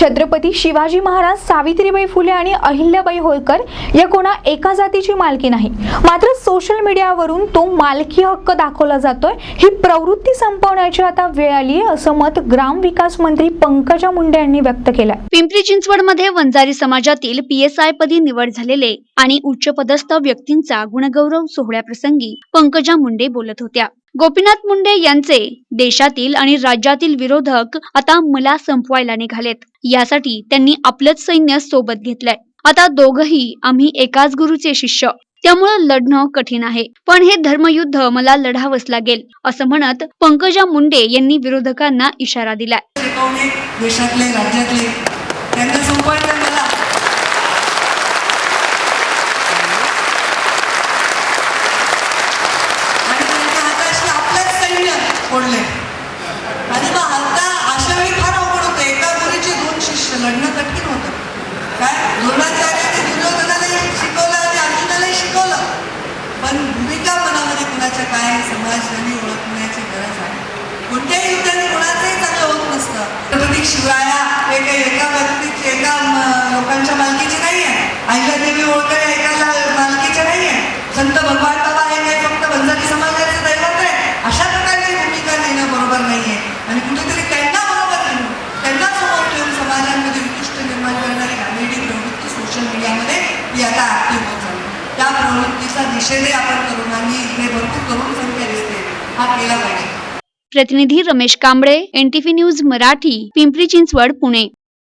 छत्रपती शिवाजी महाराज सावित्रीबाई फुले आणि अहिल्याबाई होळकर या कोणा एका जातीची मालकी नाही. मात्र सोशल मीडियावरून तो मालकी हक्क दाखवला जातोय. ही प्रवृत्ती संपवण्याची आता वेळ आली आहे असं मत ग्रामविकास मंत्री पंकजा मुंडे यांनी व्यक्त केलं पिंपरी चिंचवडमध्ये वंजारी समाजातील पीएसआय पदी निवड झालेले आणि उच्चपदस्थ व्यक्तींचा गुणगौरव सोहळ्याप्रसंगी पंकजा मुंडे बोलत होत्या. गोपीनाथ मुंडे यांचे देशातील आणि राज्यातील विरोधक आता मला संपवायला निघालेत. यासाठी त्यांनी आपलंच सैन्य सोबत घेतलंय. आता दोघही आम्ही एकाच गुरुचे शिष्य. त्यामुळं लढणं कठीण आहे. पण हे धर्मयुद्ध मला लढावंच लागेल असं म्हणत पंकजा मुंडे यांनी विरोधकांना इशारा दिलाय. पडले. आणि मग आता अशा वेळी फार अवघड होतं. एका गुरुचे दोन शिष्य लढणं कठीण होतं. काय? द्रोणाचार्याने दुर्योधनालाही शिकवलं आणि अर्जुनालाही शिकवलं. पण भूमिका मनामध्ये कुणाच्या काय? समाजाने ओळखण्याची गरज आहे. कोणत्याही युद्धाने कोणाचंही चांगलं होत नसतं. छत्रपती शिवाय हे काही एका व्यक्तीचे एका म- लोकांच्या मालकीचे नाही आहे अहिल्यादेवी होळकर या एका ला- मालकीचे नाही आहे संत भगवान बाबा हे काही फक्त बंजारी समाजाचे दैवत आहे अशा प्रकारची भूमिका नेणं बरोबर नाही आहे आणि कुठेतरी त्यांना बरोबर घेऊन त्यांना समोर ठेवून समाजांमध्ये उत्कृष्ट निर्माण करणारी घाणेरडी प्रवृत्ती सोशल मीडियामध्ये ही होत चालली त्या प्रवृत्तीचा निषेधही आपण तरुणांनी इथे भरपूर तरुण संख्या दिसते. हा केला पाहिजे. प्रतिनिधी रमेश कांबळे एनटीव्ही न्यूज मराठी पिंपरी चिंचवड पुणे.